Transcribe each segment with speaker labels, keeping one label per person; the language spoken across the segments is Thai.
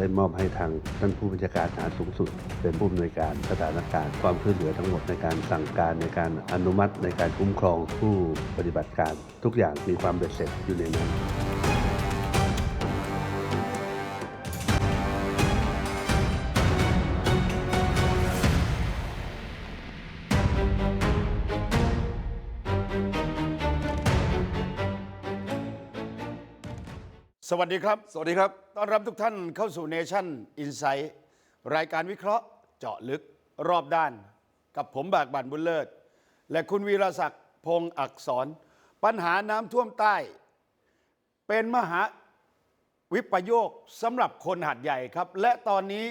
Speaker 1: ได้มอบให้ทางท่านผู้บัญชาการทหารสูงสุด เป็นผู้อำนวยการสถานการณ์ความช่วยเหลือทั้งหมดในการสั่งการในการอนุมัติในการคุ้มครองผู้ปฏิบัติการ ทุกอย่างมีความเบ็ดเสร็จอยู่ในนั้น
Speaker 2: สวัสดีครับ
Speaker 3: สวัสดีครับ
Speaker 2: ต้อนรับทุกท่านเข้าสู่เนชั่นอินไซ h ์รายการวิเคราะห์เจาะลึกรอบด้าน กับผมบากบันบุญเลิศ และคุณวีรศักดิ์พงศ์อักษร ปัญหาน้ำท่วมใต้ เป็นมหาวิปโยคสำหรับคนหัดใหญ่ครับ และตอนนี้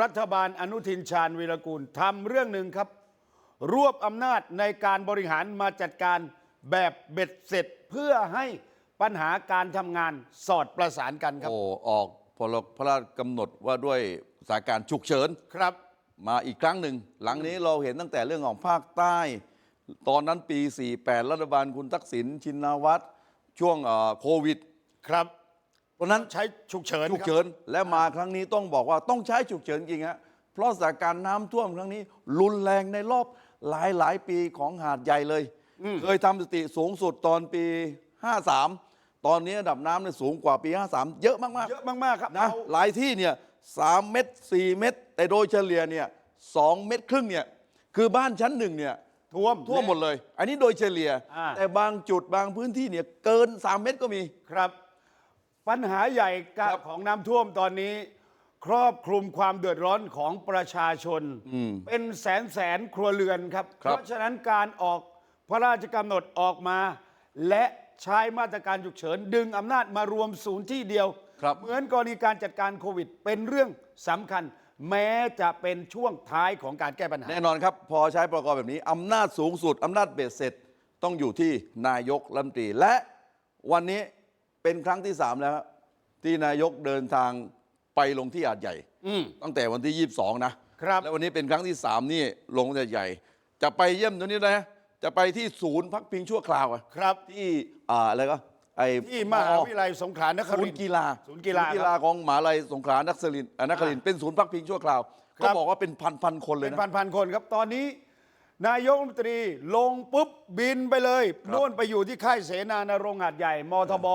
Speaker 2: รัฐบาลอนุทินชาญวีรกูลทำเรื่องหนึ่งครับ รวบอำนาจในการบริหารมาจัดการแบบเบ็ดเสร็จเพื่อให้ ปัญหาการทำงานสอดประสานกันครับ
Speaker 3: โอ้ออกพรพระราชกำหนดว่าด้วยสถานการณ์ฉุกเฉิน
Speaker 2: ครับ
Speaker 3: มาอีกครั้งหนึ่ง หลังนี้เราเห็นตั้งแต่เรื่องของภาคใต้ ตอนนั้นปี 48 รัฐบาลคุณทักษิณชินวัตรช่วงเอ่อโควิด
Speaker 2: ครับ
Speaker 3: เพราะฉะนั้น
Speaker 2: ใช้ฉุกเฉิน
Speaker 3: ฉุกเฉินและมาครั้งนี้ต้องบอกว่าต้องใช้ฉุกเฉินจริงฮะเพราะสถานการณ์น้ำท่วมครั้งนี้ รุนแรงในรอบหลายหลายๆปีของหาดใหญ่เลย เคยทำสถิติสูงสุดตอนปี 53 ตอนนี้ระดับน้ำเนี่ยสูงกว่าปี 53 เยอะมากๆ
Speaker 2: เยอะมากๆครับ
Speaker 3: นะ
Speaker 2: เอา
Speaker 3: หลายที่เนี่ยสามเม็ดสี่เม็ดแต่โดยเฉลี่ยเนี่ยสองเม็ดครึ่งเนี่ยคือบ้านชั้นหนึ่งเนี่ย
Speaker 2: ท่วม
Speaker 3: ท่วมหมดเลย อันนี้โดยเฉลี่ย
Speaker 2: อ่า
Speaker 3: แต่บางจุดบางพื้นที่เนี่ยเกิน 3 เม็ดก็มี
Speaker 2: ครับ ปัญหาใหญ่กับ
Speaker 3: ครับ
Speaker 2: ของน้ำท่วมตอนนี้ ครอบคลุมความเดือดร้อนของประชาชน เป็นแสนแสนครัวเรือนครับ
Speaker 3: ค
Speaker 2: เพ
Speaker 3: รับ
Speaker 2: ราะฉะนั้นการออกพระราชกำหนดออกมา และ ใช้มาตรการฉุกเฉิน ดึงอำนาจมารวมศูนย์ที่เดียว
Speaker 3: ครับ
Speaker 2: เหมือนกรณีการจัดการโควิด เป็นเรื่องสำคัญ แม้จะเป็นช่วงท้ายของการแก้ปัญหา
Speaker 3: แน่นอนครับ พอใช้ประกอบแบบนี้ อำนาจสูงสุด อำนาจเบ็ดเสร็จต้องอยู่ที่นายกรัฐมนตรี และวันนี้เป็นครั้งที่ 3 แล้วครับที่นายกเดินทางไปลงที่อาดใหญ่
Speaker 2: อืม
Speaker 3: ตั้งแต่วันที่ 22 นะครับ แล้ววันนี้เป็นครั้งที่ 3 นี่ลงที่อาดใหญ่ จะไปเยี่ยมตัวนี้นะ จะไปที่ศูนย์พักพิงชั่วคราวอะ
Speaker 2: ครับ
Speaker 3: ที่อ่าอะไรก็ไอ
Speaker 2: ที่มหาวิทยาลัยสงขลานค
Speaker 3: ศู
Speaker 2: ริ
Speaker 3: น
Speaker 2: นท
Speaker 3: ย์
Speaker 2: ร์
Speaker 3: กีฬา
Speaker 2: ศูนย์กีฬา
Speaker 3: กีฬาของมหาลัยสงขลานครินทร์อ่านครินทร์เป็นศูนย์พักพิงชั่วคราว
Speaker 2: ครั
Speaker 3: ก็
Speaker 2: บ
Speaker 3: บอกว่าเป็นพันพันๆคนเล
Speaker 2: เป็
Speaker 3: ย
Speaker 2: น
Speaker 3: นะ
Speaker 2: พันๆคนครับตอนนี้ นายกรัฐมนตรีลงปุ๊บบินไปเลยนู่นไปอยู่ที่ค่ายเสนานรงค์หัดใหญ่มทบ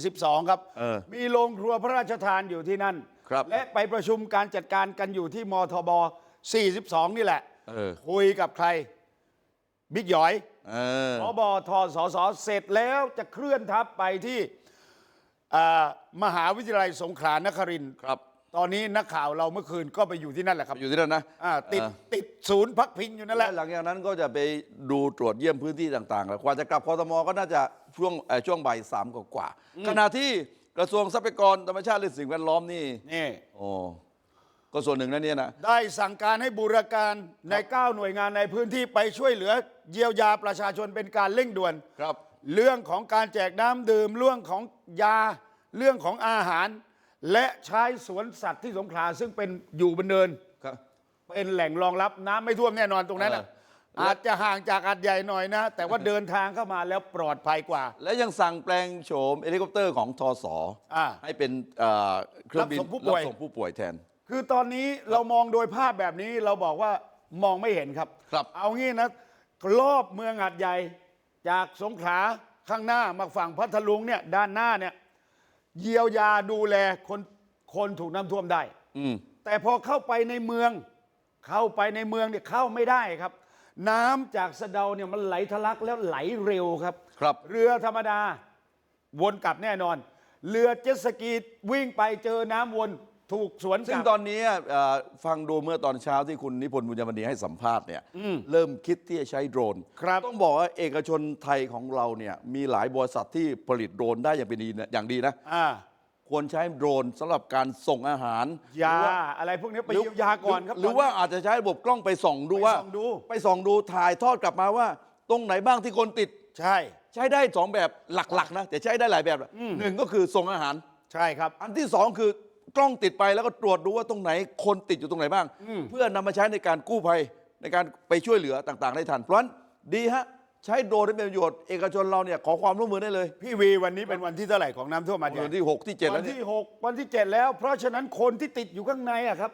Speaker 2: 42 ครับ
Speaker 3: เออ
Speaker 2: มีโรงครัวพระราชทานอยู่ที่นั่น
Speaker 3: ครับ
Speaker 2: และไปประชุมการจัดการกันอยู่ที่มทบ 42 นี่แหละ
Speaker 3: เออ
Speaker 2: คุยกับใคร บิ๊กหยอย
Speaker 3: เออ
Speaker 2: พบทสสเสร็จแล้วจะเคลื่อนทัพไปที่อ่ามหาวิทยาลัยสงขลานครินทร์
Speaker 3: ครับ
Speaker 2: ตอนนี้นักข่าวเราเมื่อคืนก็ไปอยู่ที่นั่นแหละครับ
Speaker 3: อยู่ที่นั่นนะ
Speaker 2: อ่าติด
Speaker 3: เออ
Speaker 2: ติดศูนย์พักพิงอยู่นั่นแห
Speaker 3: และ
Speaker 2: ละ
Speaker 3: หลังจากนั้นก็จะไปดูตรวจเยี่ยมพื้นที่ต่างๆแล้วกว่าจะกลับคอตมก็น่าจะช่วงเอ่อช่วงบ่ายสามกว่าๆขณะที่กระทรวงทรัพยากรธรรมชาติและสิ่งแวดล้อมนี่
Speaker 2: นี่
Speaker 3: โอ้ ก็ส่วนหนึ่งนะเนี่ยนะ
Speaker 2: ได้สั่งการให้บูรการใน 9 หน่วยงานในพื้นที่ไปช่วยเหลือเยียวยาประชาชนเป็นการเร่งด่วน
Speaker 3: ครับ
Speaker 2: เรื่องของการแจกน้ำดื่มเรื่องของยาเรื่องของอาหาร และใช้สวนสัตว์ที่สงขลาซึ่งเป็นอยู่บนเนิน
Speaker 3: ครับ
Speaker 2: เป็นแหล่งรองรับน้ำไม่ท่วมแน่นอนตรงนั้นน่ะ
Speaker 3: เออ
Speaker 2: อาจจะห่างจากอัดใหญ่หน่อยนะ แต่ว่าเดินทางเข้ามาแล้วปลอดภัยกว่า
Speaker 3: และยังสั่งแปลงโฉมเฮลิคอปเตอร์ของทศ
Speaker 2: อ่า
Speaker 3: ให้เป็นเอ่อเครื่องบิน
Speaker 2: รับส่งผู้ป่วย
Speaker 3: รับส่งผู้ป่วยแทน
Speaker 2: คือตอนนี้เรามองโดยภาพแบบนี้เราบอกว่ามองไม่เห็นครับ
Speaker 3: ครับ
Speaker 2: เอางี้นะรอบเมืองหัดใหญ่จากสงขลาข้างหน้ามาฝั่งพัทลุงเนี่ยด้านหน้าเนี่ยเยียวยาดูแลคนคนถูกน้ำท่วมได้
Speaker 3: อืม
Speaker 2: แต่พอเข้าไปในเมือง เข้าไปในเมืองเนี่ยเข้าไม่ได้ครับ น้ำจากสะเดาเนี่ยมันไหลทะลักแล้วไหลเร็วครับ
Speaker 3: ครับ
Speaker 2: เรือธรรมดา วนกลับแน่นอน เรือเจ็ตสกีวิ่งไปเจอน้ำวน ถูกสวนก
Speaker 3: ซึ่ง
Speaker 2: ลับ
Speaker 3: ตอนนี้เอ่อฟังดูเมื่อตอนเช้าที่คุณนิพนธ์บุญยมณีให้สัมภาษณ์เนี่ยเริ่มคิดที่จะใช้โดรน
Speaker 2: ครับ
Speaker 3: ต้องบอกว่าเอกชนไทยของเราเนี่ยมีหลายบริษัทที่ผลิตโดรนได้อย่างเป็นดีนะอย่างดีนะ
Speaker 2: อ่า
Speaker 3: ควรใช้โดรนสำหรับการส่งอาหาร
Speaker 2: ยา
Speaker 3: หรือว่า
Speaker 2: อะไรพวกนี้ไป
Speaker 3: หรือ
Speaker 2: เยียวยาก่อนครับ
Speaker 3: หรือว่าอาจจะใช้ระบบกล้องไปส่องดู
Speaker 2: ไป
Speaker 3: ว่า
Speaker 2: ส่องดู
Speaker 3: ไปส่องดูถ่ายทอดกลับมาว่า ตรงไหนบ้างที่คนติด
Speaker 2: ใช่
Speaker 3: ใช้ได้สองแบบหลักๆนะแต่ใช้ได้หลายแบบหนึ่งก็คือส่งอาหาร
Speaker 2: ใช่ครับ
Speaker 3: อันที่สองคือ กล้องติดไปแล้วก็ตรวจดูว่าตรงไหนคนติดอยู่ตรงไหนบ้าง เพื่อนำมาใช้ในการกู้ภัยในการไปช่วยเหลือต่างๆ ได้ทันเพราะฉะนั้นดีฮะใช้โดรนให้เป็นประโยชน์เอกชนเราเนี่ยขอความร่วมมือได้เลย
Speaker 2: พี่วีวันนี้เป็นวันที่เท่าไหร่ของน้ำท่วมมา
Speaker 3: วันที่6ที่7แล้
Speaker 2: วั
Speaker 3: วนเนี่ย
Speaker 2: ที่ 6 วันที่ 7 แล้ว เพราะฉะนั้นคนที่ติดอยู่ข้างในอะครับ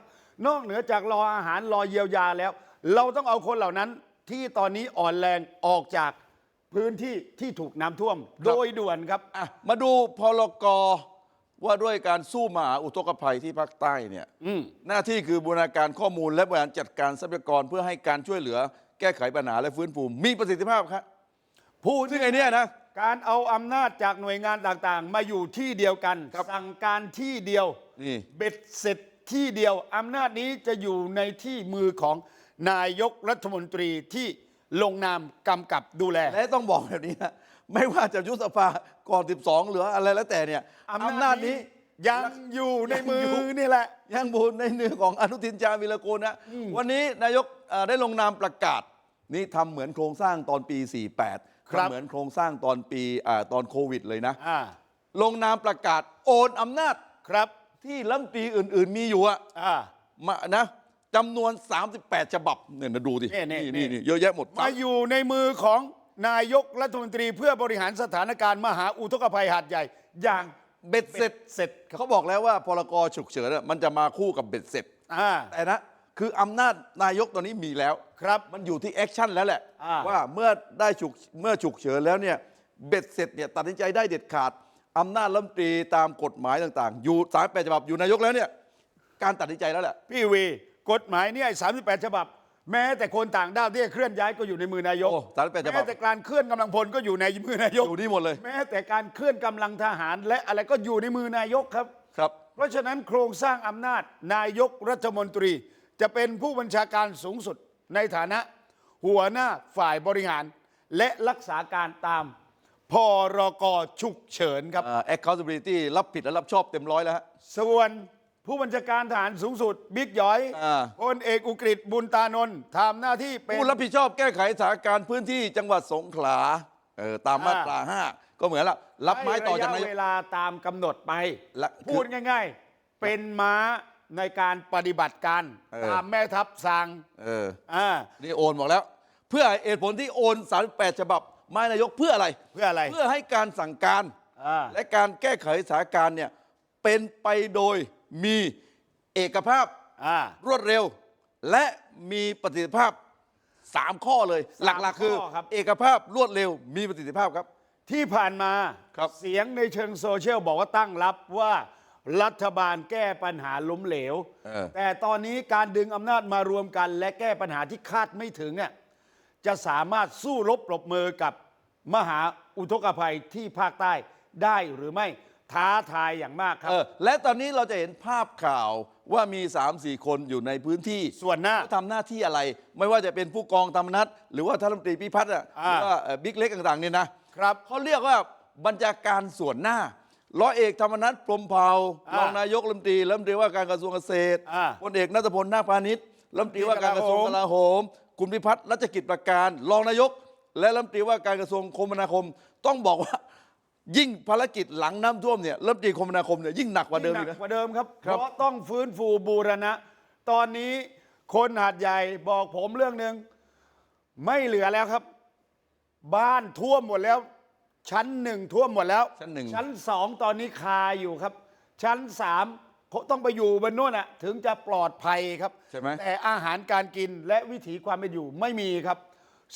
Speaker 2: นอกเหนือจากรออาหารรอเยียวยาแล้ว เราต้องเอาคนเหล่านั้นที่ตอนนี้อ่อนแรงออกจากพื้นที่ที่ถูกน้ำท่วม โดยด่วนครับ
Speaker 3: อะมาดูพลก ว่าด้วยการสู้มหาอุทกภัยที่ภาคใต้เนี่ย
Speaker 2: อืม
Speaker 3: หน้าที่คือบูรณาการข้อมูลและบริหารจัดการทรัพยากรเพื่อให้การช่วยเหลือ แก้ไขปัญหาและฟื้นฟูมีประสิทธิภาพครับ
Speaker 2: พูด
Speaker 3: ซึ่งไอเนี้ยนะ
Speaker 2: การเอาอำนาจจากหน่วยงานต่างๆ มาอยู่ที่เดียวกัน
Speaker 3: ครับ
Speaker 2: สั่งการที่เดียว
Speaker 3: นี่
Speaker 2: เบ็ดเสร็จที่เดียวอำนาจนี้จะอยู่ในที่มือของนายกรัฐมนตรีที่ลงนามกำกับดูแล
Speaker 3: และต้องบอกแบบนี้นะ ไม่ว่าจะยุบสภาก่อน 12หรืออะไรแล้วแต่เนี่ยอำนาจนี้
Speaker 2: ยังอยู่ในมือ
Speaker 3: ยังอยู่
Speaker 2: นี่แหละ
Speaker 3: ยังบูในเนื้อของอนุทินชาญวิรกูลนะวันนี้นายกเอ่อได้ลงนามประกาศ นี่ทำเหมือนโครงสร้างตอนปี 48
Speaker 2: ครับ
Speaker 3: ทำเหมือนโครงสร้างตอนปีอ่าตอนโควิดเลยนะ
Speaker 2: อ่า
Speaker 3: ลงนามประกาศโอนอำนาจ
Speaker 2: ครับ
Speaker 3: ที่รัฐมนตรีอื่น ๆ มีอยู่อะ
Speaker 2: อ่า
Speaker 3: มานะจำนวน 38 ฉบับเนี่ยนะดูดิ
Speaker 2: นี่นี่
Speaker 3: นี่
Speaker 2: นี่
Speaker 3: นี่เยอะแยะหมด
Speaker 2: มาอยู่ในมือของ นายกรัฐมนตรีเพื่อบริหารสถานการณ์มหาอุทกภัยหาดใหญ่ อย่าง
Speaker 3: เบ็ดเสร็จ
Speaker 2: เสร็จ
Speaker 3: เขาบอกแล้วว่าพรกฉุกเฉินอะมันจะมาคู่กับเบ็ดเสร็จ
Speaker 2: อ่า
Speaker 3: แต่นะ คืออำนาจนายกตอนนี้มีแล้ว
Speaker 2: ครับ
Speaker 3: มันอยู่ที่แอคชั่นแล้วแหละ
Speaker 2: อ่า
Speaker 3: ว่าเมื่อได้ฉุกเมื่อฉุกเฉินแล้วเนี่ยเบ็ดเสร็จเนี่ยตัดสินใจได้เด็ดขาดอำนาจรัฐมนตรีตามกฎหมายต่างๆ อยู่สายแปดฉบับอยู่นายกแล้วเนี่ยการตัดสินใจแล้วแหละ
Speaker 2: พี่วี กฎหมายเนี่ยสามสิบแปดฉบับ แม้แต่คนต่างด้าวที่จะเคลื่อนย้ายก็อยู่ในมือนายก
Speaker 3: โอ้38ฉบับ
Speaker 2: แม้แต่การเคลื่อนกำลังพลก็อยู่ในมือนายก
Speaker 3: อยู่นี่หมดเลย
Speaker 2: แม้แต่การเคลื่อนกำลังทหารและอะไรก็อยู่ในมือนายกครับ
Speaker 3: ครับ
Speaker 2: เพราะฉะนั้นโครงสร้างอำนาจนายกรัฐมนตรี จะเป็นผู้บัญชาการสูงสุดในฐานะ หัวหน้าฝ่ายบริหาร และรักษาการตามพรกฉุกเฉินครับ
Speaker 3: อ่า accountability รับผิดและรับชอบเต็มร้อยแล้วฮะ
Speaker 2: ส่วน ผู้บัญชาการทหารสูงสุดบิ๊กหยอย
Speaker 3: อ่า
Speaker 2: พลเอกอุกฤษบุญตานนท์ทำหน้าที่เป็น
Speaker 3: ผู้รับผิดชอบแก้ไขสถานการณ์พื้นที่จังหวัดสงขลาเออตามมาตรา5ก็เหมือนละรับไม้ต่อจาก
Speaker 2: ให้
Speaker 3: นาย
Speaker 2: ระ
Speaker 3: ก
Speaker 2: ยะเวลาตามกำหนดไป
Speaker 3: และ
Speaker 2: พูดง่าย ๆ เป็นม้าในการปฏิบัติการ
Speaker 3: เออ
Speaker 2: ตามแม่ทัพสั่ง
Speaker 3: เออ
Speaker 2: อ่า
Speaker 3: นี่โอนบอกแล้ว เพื่อเหตุผลที่โอน 38 ฉบับไม้นายกเพื่ออะไร
Speaker 2: เพื่ออะไร
Speaker 3: เพื่อให้การสั่งการ
Speaker 2: อ่า
Speaker 3: และการแก้ไขสถานการณ์เนี่ยเป็นไปโดย มีเอกภาพ
Speaker 2: อ่า
Speaker 3: รวดเร็ว และมีประสิทธิภาพ 3 ข้อเลย
Speaker 2: สาม
Speaker 3: หลักๆ คือ
Speaker 2: ข้อครับ
Speaker 3: เอกภาพรวดเร็ว มีประสิทธิภาพครับ
Speaker 2: ที่ผ่านมา
Speaker 3: ครับ
Speaker 2: เสียงในเชิงโซเชียลบอกว่าตั้งรับว่ารัฐบาลแก้ปัญหาล้มเหลว
Speaker 3: เออ
Speaker 2: แต่ตอนนี้การดึงอำนาจมารวมกันและแก้ปัญหาที่คาดไม่ถึงเนี่ยจะสามารถสู้รบปรบมือกับมหาอุทกภัยที่ภาคใต้ได้หรือไม่ ท้าทายอย่างมากครับ
Speaker 3: เออและตอนนี้เราจะเห็นภาพข่าวว่ามี 3-4 คนอยู่ในพื้นที่
Speaker 2: ส่วนหน้า
Speaker 3: เขาทำหน้าที่อะไร ไม่ว่าจะเป็นผู้กองธรรมนัฐหรือว่าท่านรัฐมนตรีพิพัฒน์อะห
Speaker 2: อ่า
Speaker 3: รือว่าเอ่อบิ๊กเล็กต่างๆเนี่ยนะครับ เขาเรียกว่าบัญชาการส่วนหน้าร้อยเอกธรรมนัฐพรหมเผ่า
Speaker 2: อ่าร
Speaker 3: องนายกรัฐมนตรีรัฐมนตรีว่าการกระทรวงเกษตร
Speaker 2: อ่า
Speaker 3: พลเอกนัทพลนาคพาณิชย์รัฐมนตรีว่าการกระทรวงกลาโหม คุณพิพัฒน์รัชกิจประการ รองนายก และรัฐมนตรีว่าการกระทรวงคมนาคม ต้องบอกว่า ยิ่งภารกิจหลังน้ำท่วมเนี่ยรัฐมนตรีคมนาคมเนี่ยยิ่งหนักกว่าเดิม
Speaker 2: หนั
Speaker 3: อีกนะ
Speaker 2: กว่าเดิมครับ
Speaker 3: ครับ
Speaker 2: เพราะต้องฟื้นฟูบูรณะ ตอนนี้คนหาดใหญ่บอกผมเรื่องหนึ่งไม่เหลือแล้วครับ บ้านท่วมหมดแล้ว ชั้นหนึ่งท่วมหมดแล้ว
Speaker 3: ชั้นหนึ่ง
Speaker 2: ชั้นสองตอนนี้คาอยู่ครับ ชั้นสามต้องไปอยู่บนโน่นอะถึงจะปลอดภัยครับ
Speaker 3: ใช่ไหม
Speaker 2: แต่อาหารการกินและวิถีความเป็นอยู่ไม่มีครับ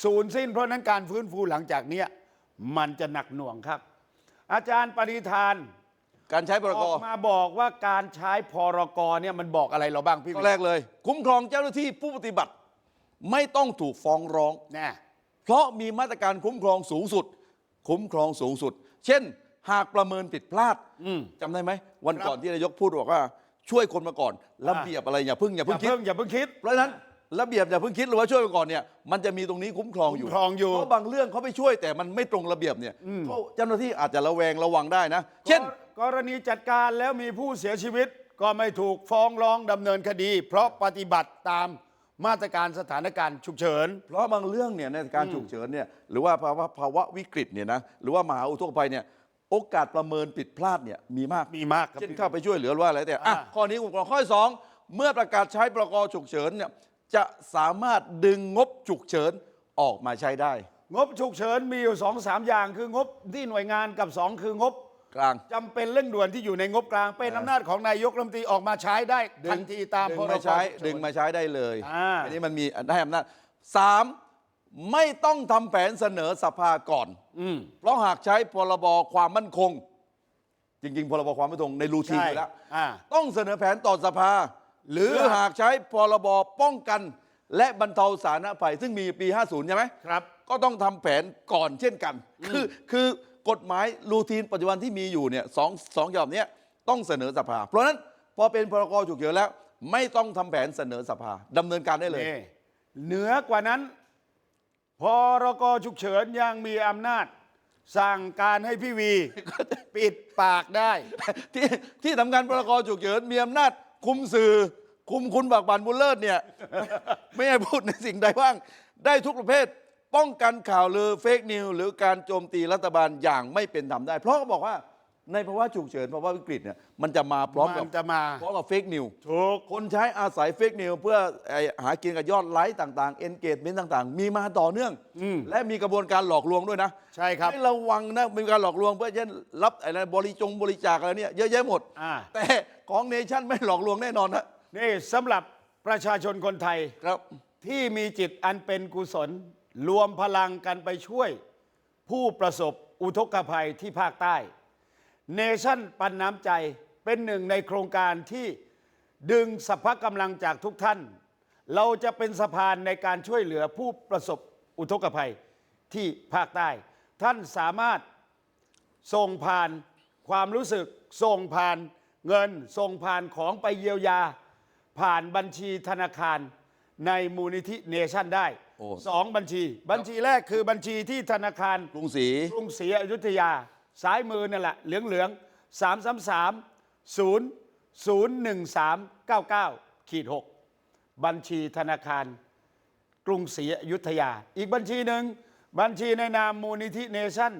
Speaker 2: ศูนย์สิ้นเพราะฉะนั้นการฟื้นฟูหลังจากเนี้ยมันจะหนักหน่วงครับ อาจารย์ปริธาน
Speaker 3: การใช้พร
Speaker 2: อกอกมาบอกว่าการใช้พรกเนี่ยมันบอกอะไรเราบ้างพี่
Speaker 3: ข้อแรกเลย คุ้มครองเจ้าหน้าที่ผู้ปฏิบัติไม่ต้องถูกฟ้องร้อง
Speaker 2: แน่
Speaker 3: เพราะมีมาตรการคุ้มครองสูงสุด คุ้มครองสูงสุด เช่น หากประเมินผิดพลาด
Speaker 2: อืม
Speaker 3: จำได้ไหม วัน
Speaker 2: ครับ
Speaker 3: ก่อนที่นายกพูดบอกว่า ช่วยคนมาก่อนระเบียบอะไรอย่าเพิ่งอย่า
Speaker 2: อ
Speaker 3: เพิ่
Speaker 2: ย่าง
Speaker 3: คิด
Speaker 2: เพิ่งอย่าเพิ่งคิด
Speaker 3: เพราะฉะนั้น ระเบียบอย่าเพิ่งคิดหรือว่าช่วยมาก่อนเนี่ยมันจะมีตรงนี้คุ้มครองอยู่
Speaker 2: คุ้มครองอยู่
Speaker 3: เพราะบางเรื่องเขาไปช่วยแต่มันไม่ตรงระเบียบเนี่ยเขาเจ้าหน้าที่อาจจะระแวงระวังได้นะ เช่น
Speaker 2: กรณีจัดการแล้วมีผู้เสียชีวิตก็ไม่ถูกฟ้องร้องดำเนินคดี เพราะปฏิบัติตามมาตรการสถานการณ์ฉุกเฉิน
Speaker 3: เพราะบางเรื่องเนี่ยในการฉุกเฉินเนี่ยหรือว่าภาวะภาวะวิกฤตเนี่ยนะหรือว่ามหาอุทกภัยเนี่ยโอกาสประเมินผิดพลาดเนี่ยมีมาก
Speaker 2: มีมากครับ
Speaker 3: เช่นเข้าไปช่วยเหลือหรือว่าอะไรแต่อะ
Speaker 2: อ่า
Speaker 3: ข้อนี้ผมกรองข้อที่สองเมื่อประกาศใช้ประกฉุกเฉินเนี่ย จะสามารถดึงงบฉุกเฉินออกมาใช้ได้
Speaker 2: งบฉุกเฉินมีอยู่สองสามอย่างคืองบที่หน่วยงานกับสองคืองบ
Speaker 3: กลาง
Speaker 2: จำเป็นเร่งด่วนที่อยู่ในงบกลางเป็นอำนาจของนายกรัฐมนตรีออกมาใช้ได้ทันทีตาม
Speaker 3: ดึ
Speaker 2: พ
Speaker 3: ง
Speaker 2: ร
Speaker 3: มาใช้
Speaker 2: ฉุกเฉิน
Speaker 3: ดึงมาใช้ได้เลย
Speaker 2: อ่า
Speaker 3: อันนี้มันมีได้อำนาจสามไม่ต้องทำแผนเสนอสภาก่อน
Speaker 2: อืม
Speaker 3: เพราะหากใช้พรบความมั่นคง จริง ๆ พรบความมั่นคงในรูทีน
Speaker 2: ใช่
Speaker 3: อยู่แล้ว
Speaker 2: อ่า
Speaker 3: ต้องเสนอแผนต่อสภา หรือ
Speaker 2: หรือ
Speaker 3: หากใช้พรบป้องกัน และบรรเทาสาธารณภัย ซึ่งมีปี 50 ใช่ไหม
Speaker 2: ครับ
Speaker 3: ก็ต้องทำแผนก่อนเช่นกัน คือคือกฎหมายรูทีนปัจจุบันที่มีอยู่เนี่ยสองสองอย่างเนี้ยต้องเสนอสภา เพราะฉะนั้นพอเป็นพรกฉุกเฉินแล้ว ไม่ต้องทำแผนเสนอสภาดำเนินการได้เลย
Speaker 2: นี่เหนือกว่านั้น พรกฉุกเฉินยังมีอำนาจ สั่งการให้พี่วี ปิดปากได้
Speaker 3: ที่ที่ทำงานพรกฉุกเฉินมีอำนาจ คุมสื่อ คุมคุณบักบันบุญเลิศเนี่ย ไม่ให้พูดในสิ่งใดบ้าง ได้ทุกประเภท ป้องกันข่าวลือเฟกนิวหรือการโจมตีรัฐบาลอย่างไม่เป็นธรรมได้ เพราะเขาบอกว่าในภาวะฉุกเฉินภาวะวิกฤตเนี่ยมันจะมาพร้อมกับ
Speaker 2: มันจะมา
Speaker 3: พร้อมกับเฟกนิว
Speaker 2: ถูก
Speaker 3: คนใช้อาศัยเฟกนิวเพื่อไอ้หากินกับยอดไลค์ต่างๆ เอนเกจเมนต์ต่างๆ มีมาต่อเนื่องและมีกระบวนการหลอกลวงด้วยนะ
Speaker 2: ใช่ครับ
Speaker 3: ให้ระวังนะมีการหลอกลวงเพื่อจะรับอะไรบริจงบริจาคอะไรเนี่ยเยอะแยะหมด
Speaker 2: อ่า
Speaker 3: แต่ ของเนชั่นไม่หลอกลวงแน่นอนนะ
Speaker 2: นี่สำหรับประชาชนคนไทย
Speaker 3: ครับ
Speaker 2: ที่มีจิตอันเป็นกุศล รวมพลังกันไปช่วย ผู้ประสบอุทกภัยที่ภาคใต้เนชั่นปันน้ำใจเป็นหนึ่งในโครงการที่ดึงสรรพกำลังจากทุกท่าน เราจะเป็นสะพานในการช่วยเหลือผู้ประสบอุทกภัยที่ภาคใต้ ท่านสามารถส่งผ่านความรู้สึกส่งผ่าน เงินส่งผ่านของไปเยียวยา ผ่านบัญชีธนาคารในมูลนิธิเนชั่นได้
Speaker 3: โอ้
Speaker 2: สองบัญชี บัญชีแรกคือบัญชีที่ธนาคาร
Speaker 3: กรุงศรี
Speaker 2: กรุงศรีอยุธยา ซ้ายมือนั่นแหละเหลืองเหลืองสามสามสามศูนย์ศูนย์หนึ่งสามเก้าเก้าขีดหกบัญชีธนาคาร กรุงศรีอยุธยา อีกบัญชีหนึ่งบัญชีในนามมูลนิธิเนชั่น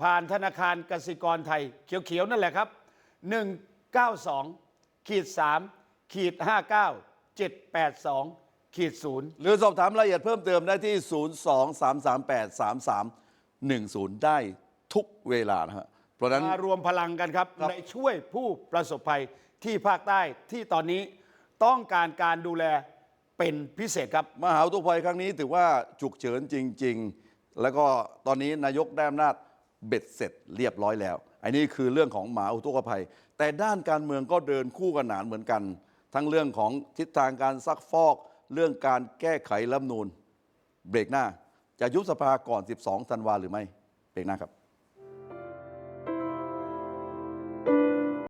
Speaker 2: ผ่านธนาคารกสิกรไทย เขียวๆ นั่นแหละครับ 192ขีด3ขีด59 782ขีด0
Speaker 3: หรือสอบถามรายละเอียดเพิ่มเติมได้ที่ 023383310 ได้ทุกเวลานะฮะเพราะฉะนั้น
Speaker 2: มารวมพลังกันครับ
Speaker 3: ครับ
Speaker 2: ในช่วยผู้ประสบภัยที่ภาคใต้ที่ตอนนี้ต้องการการดูแลเป็นพิเศษครับ
Speaker 3: มหาอุทกภัยครั้งนี้ถือว่าฉุกเฉินจริง ๆ แล้วก็ตอนนี้นายกได้อำนาจเบ็ดเสร็จเรียบร้อยแล้ว อันนี้คือเรื่องของหมาอุทกภัย แต่ด้านการเมืองก็เดินคู่กันหนานเหมือนกัน ทั้งเรื่องของทิศทางการซักฟอก เรื่องการแก้ไขรัฐนูนเบรกหน้า จะยุบสภาก่อน 12 ธันวาหรือไม่ เบรกหน้าครับ